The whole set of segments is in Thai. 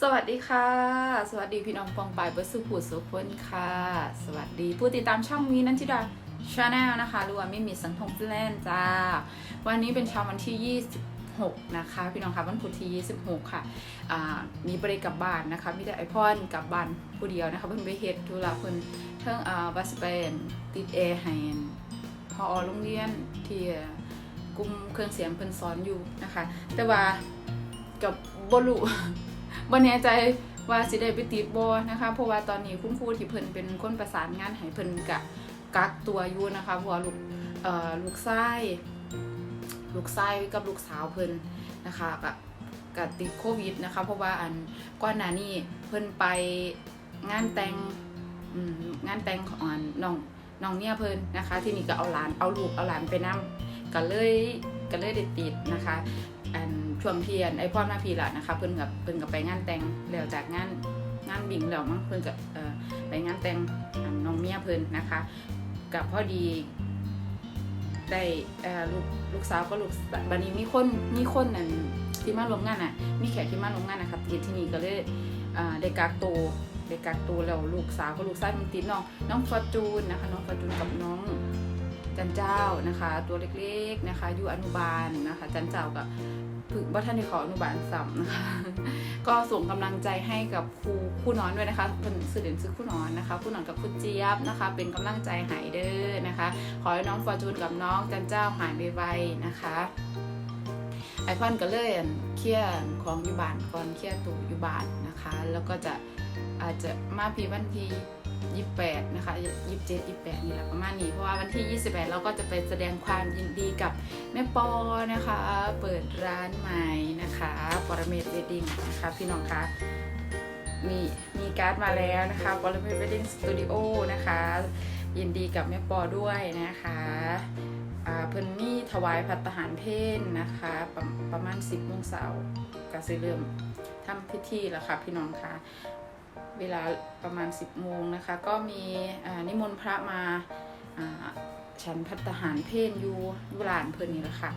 สวัสดีค่ะ สวัสดีพี่น้องปองปายเบอร์สุขุสุขคนค่ะ สวัสดีผู้ติดตามช่องมีนันทิดาชาแนลนะคะหรือว่าไม่มีสังทงฟิแลนจ้า วันนี้เป็นเช้าวันที่ 26 นะคะ พี่น้องคะวันพุธที่ 26 ค่ะอ่ามีบริกลับบ้านนะคะมีแต่ไอพอนกลับบ้านผู้เดียวนะคะเพิ่นไปเฮ็ดธุระเพิ่นเทิงอ่าบัสเปนติดแอร์ให้พอโรงเรียนที่กลุ่มเครื่องเสียงเพิ่นสอนอยู่นะคะ แต่ว่ากับบรุ บ่แน่ใจว่าสิได้ไปติดบ่นะคะ เพราะว่าตอนนี้คุณครูที่เพิ่นเป็นคนประสานงานให้เพิ่นกะกักตัวอยู่นะคะเพราะว่าลูกเอ่อลูกชายลูกชายกับลูกสาวเพิ่นนะคะกะกะติดโควิดนะคะ เพราะว่าอันก่อนหน้านี้เพิ่นไปงานแต่งงานแต่งของอันน้องน้องเนี่ยเพิ่นนะคะ ที่นี่ก็เอาหลานเอาลูกเอาหลานไปนํก็เลยก็เลยได้ติดนะคะอัน ช่วงเทียนไอพ่อมาพีละนะคะเพิ่นกับเพิ่นกับไปงานแต่งแล้วจากงานงานบิ่งแล้วมั้งเพิ่นกับเอ่อไปงานแต่งน้องเมียเพิ่นนะคะกับพ่อดีได้ลูกลูกสาวก็ลูกบัดนี้มีคนมีคนนั่นที่มาร่วมงานอะ มีแขกที่มาร่วมงานนะครับที่ที่นี่ก็เลยอ่าได้กักตัวได้กักตัวแล้วลูกสาวกับลูกชายมันติดน้องน้องฟอจูนนะคะ น้องฟอจูนกับน้องจันเจ้านะคะ ตัวเล็กๆนะคะอยู่อนุบาลนะคะ จันเจ้ากับึกว่าท่านในขออนุบาลสัมนะคะก็ส่งกำลังใจให้กับครูครูนอนด้วยนะคะเป็นสื่อเด่นซื้อครูนอนนะคะครูนอนกับครูเจี๊ยบนะคะ เป็นกำลังใจหายเด้อนะคะ ขอให้น้องฟอร์จูนกับน้องจันเจ้าหายไวๆนะคะไอคอนก็เล่นเคลียร์ของอยู่บ้านก่อนเคลียร์ตู้อยู่บ้านนะคะ แล้วก็จะอาจจะมาพีวันที่ 28 นะคะ 27 28 นี่แหละประมาณนี้ เพราะว่าวันที่ 28 เราก็จะไปแสดงความยินดีกับแม่ปอนะคะ เปิดร้านใหม่นะคะปรเมศเวดดิ้งนะคะพี่น้องคะมีมีการ์ดมาแล้วนะคะปรเมศเวดดิ้งสตูดิโอนะคะ ยินดีกับแม่ปอด้วยนะคะอ่าเพิ่นมีถวายพัตตาหารเพนนะคะ ประประมาณ 10โมงเช้ากสิเริ่มทำพิธีแล้วค่ะพี่น้องคะ เวลาประมาณ 10โมงนะคะ ก็มีนิมนต์พระมาฉันพัฒหารเพนยูยูหลานเพื่อนนี่แหละค่ะ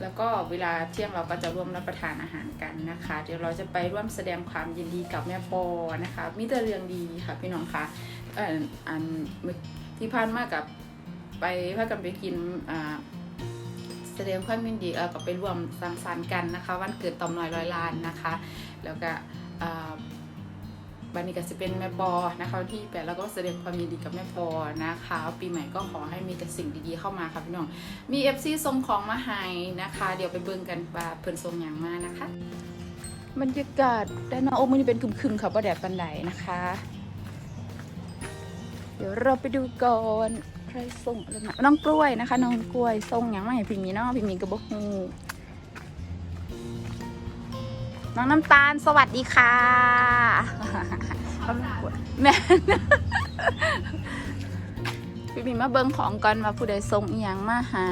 แล้วก็เวลาเที่ยงเราก็จะร่วมรับประทานอาหารกันนะคะ เดี๋ยวเราจะไปร่วมแสดงความยินดีกับแม่ปอนะคะมีแต่เรื่องดีค่ะพี่น้องคะอันที่ผ่านมากับไปพากันไปกินแสดงความยินดีเออกับไปร่วมสังสรรค์กันนะคะ วันเกิดตอมน้อยร้อยล้านนะคะ แล้วก็ บันนี้ก็จะเป็นแม่ปอนะคะที่แปดแล้วก็แสดงความยินดีกับแม่ปอนะคะ ปีใหม่ก็ขอให้มีแต่สิ่งดีๆเข้ามาค่ะพี่น้อง มี FC ส่งของมาให้นะคะ เดี๋ยวไปเบิ่งกันว่าเพิ่นส่งอย่างมานะคะบรรยากาศด้านนอกโอ้มันนี่เป็นครึมๆค่ะบ่แดดปันใดนะคะ เดี๋ยวเราไปดูก่อนใครส่งอะไรมาน้องกล้วยนะคะ น้องกล้วยส่งอย่างมาให้พี่มีเนาะพี่มีกระบอกฮู น้องน้ำตาลสวัสดีค่ะแม่พี่มีมาเบิ้งของก่อนว่าผู้ใดส่งอหยังมาให้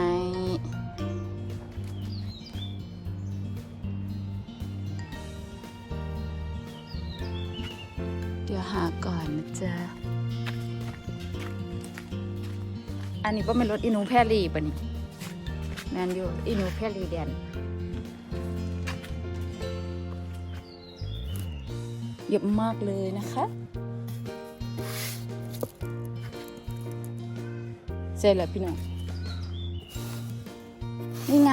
เดี๋ยวหาก่อนนะจ๊ะ อันนี้ก็เป็นรถอินูแพรี่ปะนี่แมนอยู่อินูแพรรี่แดน เยอะมากเลยนะคะ เสร็จแล้วพี่น้อง นี่ไง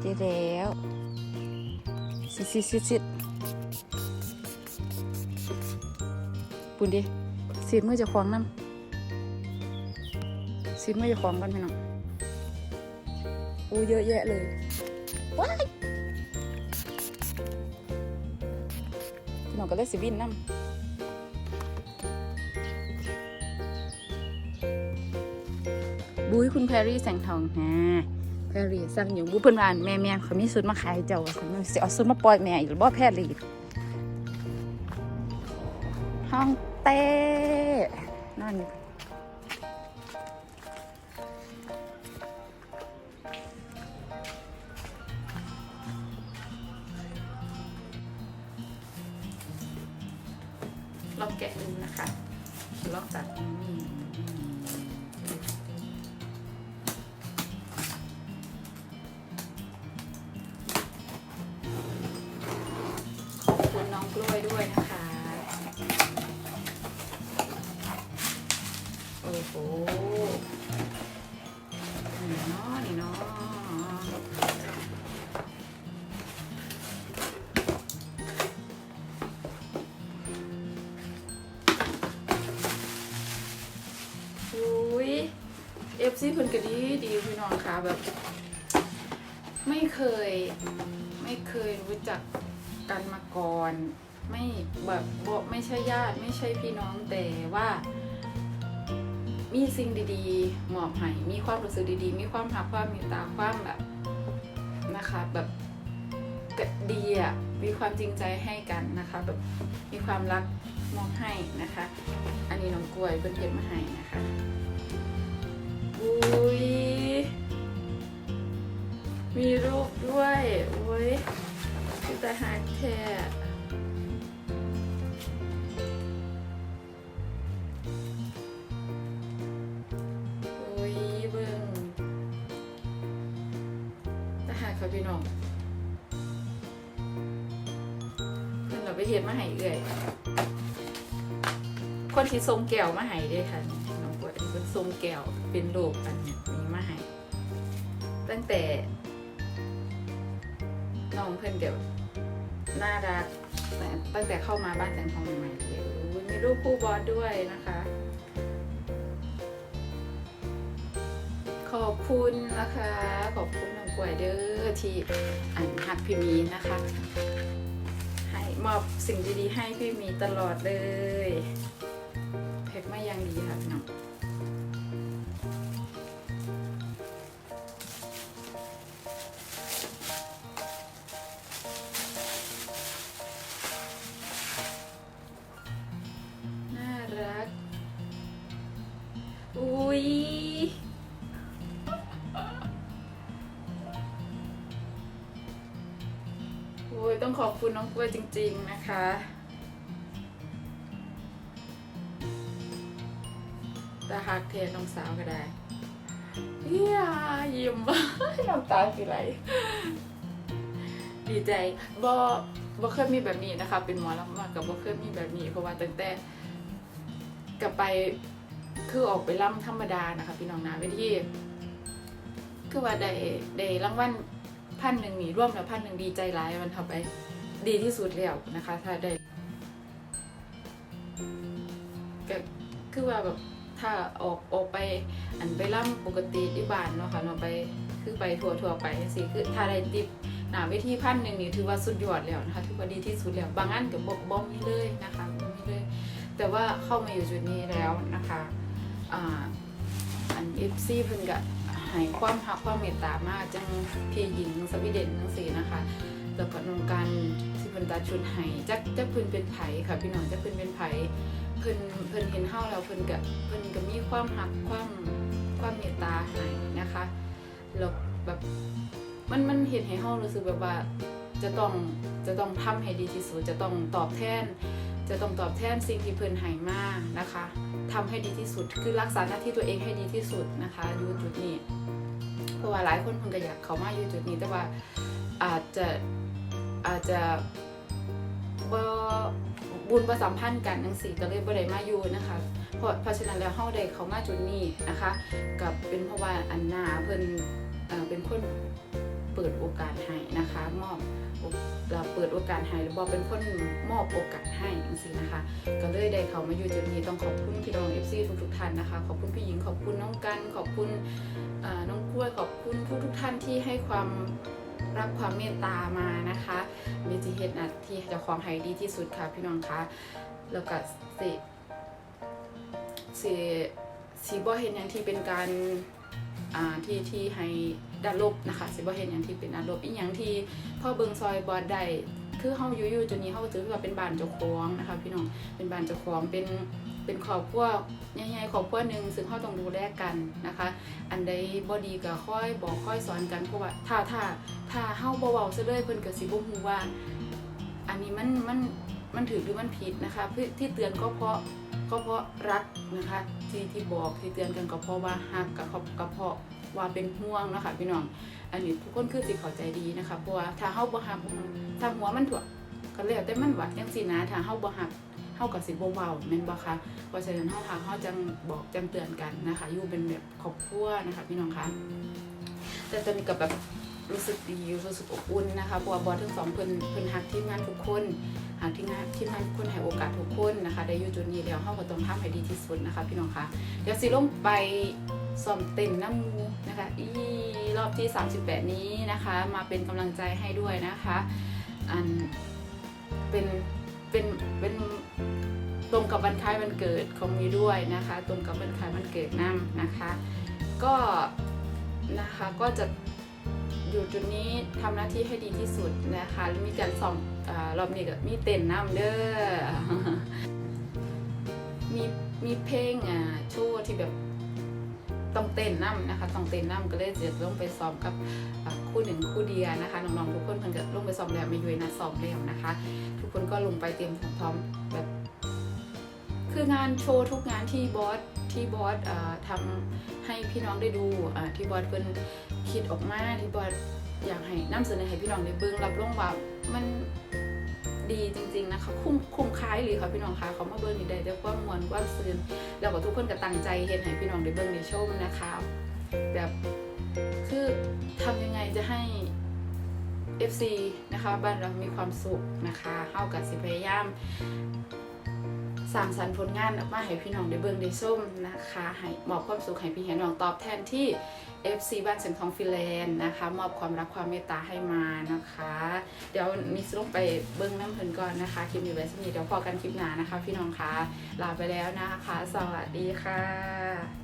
เจอแล้วสิสิสิสิปุ่นดิสีมือจะคล้องน้ำสีมือจะคล้องกันพี่น้องโอ้เยอะแยะเลยว้าย ก็เลยสิวินน้ำบุ้ยคุณแพรรี่แสงทองฮะแพรรี่สั่งอยู่บุ้เพิ่นว่าแม่แม่เขามีสุดมาขายเจ้าเขาสิเอาสุดมาปล่อยแม่อีกบ่แพรรี่ห้องเต้นั่น นะคะล็อกตัดนี่ ม FC เพิ่นก็ดีดีพี่น้องค่ะแบบ ไม่เคยไม่เคยรู้จักกันมาก่อน ไม่แบบไม่ใช่ญาติไม่ใช่พี่น้องแต่ว่า มีสิ่งดีๆมอบให้มีความรู้สึกดีๆ มีความหักความมตตาความแบบนะคะแบบกดีอะมีความจริงใจให้กันนะคะ แบบมีความรักมอบให้นะคะ อันนี้น้องกล้วยเพิ่นเฮ็ดมาให้นะคะ อุ้ยมีรูปด้วยอุ้ยคือแต่หาแท้อุ้ยเบิ่งแต่หาเขาพี่น้องเพิ่นเราไปเฮ็ดมาให้เอื่อย คนที่ทรงแก้วมาให้เด้วยค่ะ ทรงแก้วเป็นรูปอันนี้มีมาให้ตั้งแต่น้องเพิ่นเดี๋ยวน่ารักแต่ตั้งแต่เข้ามาบ้านแสงทองใหม่ๆเลยอุ๊ยมีรูปคู่บอสด้วยนะคะ ขอบคุณนะคะ ขอบคุณน้องกวยเด้อที่อันหักพี่มีนะคะ ให้มอบสิ่งดีๆให้พี่มีตลอดเลย เพ็กมายังดีค่ะน้อง คุณน้องกล้วยจริง ๆ นะคะ แต่หากเทน้องสาวก็ได้เฮียยิ้มบ้าน้ำตาสิไหลดีใจบ่บ่เคยมีแบบนี้นะคะ เป็นหมอลำมากับบ่เคยมีแบบนี้เพราะว่าตั้งแต่กลับไปคือออกไปล่ำธรรมดานะคะพี่น้องนะเวทีคือว่าได้ได้รางวัลพันหนึ่งนี่ร่วมแล้วพันหนึ่งดีใจร้ายมันทำไป ดีที่สุดแล้วนะคะ ถ้าได้ก็คือว่าแบบถ้าออกออกไปอันไปล่ำปกติที่บ้านเนาะค่ะเนาะไปคือไปทัวร์ทัวร์ไปสิคือถ้าได้ติปหนาเวทีพันหนึ่งนี่ถือว่าสุดยอดแล้วนะคะถือว่าดีที่สุดแล้วบางอันกับบกบ่มีเลยนะคะบ่มีเลย แต่ว่าเข้ามาอยู่จุดนี้แล้วนะคะอ่าอันเอฟซีเพิ่นก็ ให้ความหักความเมตตามากจังพี่หญิงสวีเดนจังซี่นะคะ แล้วก็นงการที่เพิ่นตัดชุดให้จักจักเพิ่นเป็นไผค่ะ พี่น้องจักเพิ่นเป็นไผเพิ่นเพิ่นเห็นเฮาแล้วเพิ่นก็เพิ่นก็มีความหักความความเมตตาให้นะคะแล้วแบบมันมันเห็นให้เฮารู้สึกแบบว่าจะต้องจะต้องทำให้ดีที่สุดจะต้องตอบแทน จะต้องตอบแทนสิ่งที่เพิ่นให้มานะคะทำให้ดีที่สุดคือรักษาหน้าที่ตัวเองให้ดีที่สุดนะคะอยู่จุดนี้ เพราะว่าหลายคนเพิ่นก็อยากเข้ามาอยู่จุดนี้ แต่ว่าอาจจะอาจจะบ่บุญประสัมพันธ์กันจังซี่ก็เลยบ่ได้มาอยู่นะคะเพราะเพราะฉะนั้นแล้วเฮาได้เข้ามาจุดนี้นะคะ กับเป็นเพราะว่าอันนาเพิ่นเอ่อเป็นคนเปิดโอกาสให้นะคะมอบ เราเปิดโอกาสให้หรือบอกเป็นคนมอบโอกาสให้จังซีนะคะ ก็เลยได้เขามาอยู่จุดนี้ต้องขอบคุณพี่น้อง FC ทุกๆท่านนะคะ ขอบคุณพี่หญิงขอบคุณน้องกัน ขอบคุณน้องกล้วยขอบคุณทุกท่านที่ให้ความรักความเมตตามานะคะมีจิเฮ็ดนะที่จะของให้ดีที่สุดค่ะพี่น้องคะแล้วก็สิสิสิบ่เห็นอย่างที่เป็นการที่ที่ให้ ดานลบนะคะสิบ่เห็นอย่างที่เป็นด้านลบอีกอย่างที่พ่อเบิงซอยบอดได้คือเฮาอยู่อยู่จนนี้เฮาก็ถือว่าเป็นบ้านเจ้าของนะคะพี่น้องเป็นบ้านเจ้าของเป็นเป็นครอบครัวใหญ่ๆครอบครัวหนึงซึ่งเฮาต้องดูแลกันนะคะ อันใดบ่ดีก็ค่อยบอกค่อยสอนกันเพราะว่าถ้าถ้าถ้าเฮาบ่เว้าซะเลยเพิ่นก็สิบ่ฮู้ว่า อันนี้มันมันมันถือหรือมันผิดนะคะที่เตือนก็เพราะก็เพราะรักนะคะที่ที่บอกที่เตือนกันก็เพราะว่าฮักกับเขาก็เพราะ ว่าเป็นห่วงนะคะพี่น้อง อันนี้ทุกคนคือสิเข้าใจดีนะคะเพราะว่าถ้าเฮาบ่ฮักถ้าหัวมันถั่วก็แล้วแต่มันวัดจังซี่นะถ้าเฮาบ่ฮักเฮาก็สิบ่เว้าแม่นบ่คะเพราะฉะนั้นเฮาฮักเฮาจังบอกจังเตือนกันนะคะ อยู่เป็นแบบครอบครัวนะคะ พี่น้องคะแต่ตอนนี้ก็แบบ รู้สึกดีรู้สึกอบอุ่นนะคะเพราะว่าบอทั้งสองเพิ่นเพิ่นหักทีมงานทุกคนหากทีมงานทีมงานทุกคนให้โอกาสทุกคนนะคะได้อยู่จุดนี้แล้วเฮาก็ต้องทำให้ดีที่สุดนะคะ พี่น้องคะเดี๋ยวสิลงไปซ้อมเต้นน้ำมูนะคะอีรอบที่ 38 นี้นะคะ มาเป็นกำลังใจให้ด้วยนะคะอันเป็นเป็นเป็นตรงกับวันคล้ายวันเกิดของมีด้วยนะคะ ตรงกับวันคล้ายวันเกิดน้ำนะคะ ก็นะคะก็จะ อยู่จุดนี้ทำหน้าที่ให้ดีที่สุดนะคะมีการซ้อมอรอบนี้ก็มีเต้นน้ำเด้อมีมีเพลงอ่าโชว์ที่แบบต้องเต้นน้ำนะคะต้องเต้นน้ำก็เลยจะลงไปซ้อมกับคู่หนึ่งคู่เดียนะคะน้องๆทุกคนเพิ่นก็ลงไปซ้อมแล้วไม่ยุ้ยนะซ้อมแล้วนะคะ ทุกคนก็ลงไปเตรียมพร้อมแบบคืองานโชว์ทุกงานที่บอสที่บอสทำให้พี่น้องได้ดูที่บอสเพิ่น คิดออกมาที่บอสอยากให้นำเสนอให้พี่น้องได้เบิ่งรับรองว่ามันดีจริงๆนะคะคุ้มคุ้มค่าหรือค่ะพี่น้องคะเขามาเบิ่งนี่ได้แต่ความมวลความซื่นแล้วก็ทุกคนก็ตั้งใจเฮ็ดให้พี่น้องได้เบิ่งได้ชมนะคะ แบบคือทำยังไงจะให้ FC นะคะบ้านเรามีความสุขนะคะเฮากับสิพยายาม สร้างสรรค์ผลงานออกมาให้พี่น้องได้เบิ่งได้ส้มนะคะให้มอบความสุขให้พี่ให้น้องตอบแทนที่ FC บ้านเสียงทองฟิแลนด์นะคะ มอบความรักความเมตตาให้มานะคะ เดี๋ยวมิสลงไปเบิ่งน้ำเพลินก่อนนะคะคลิปนี้ไว้สนิทเดี๋ยวพอกันคลิปหน้านะคะ พี่น้องคะลาไปแล้วนะคะ สวัสดีค่ะ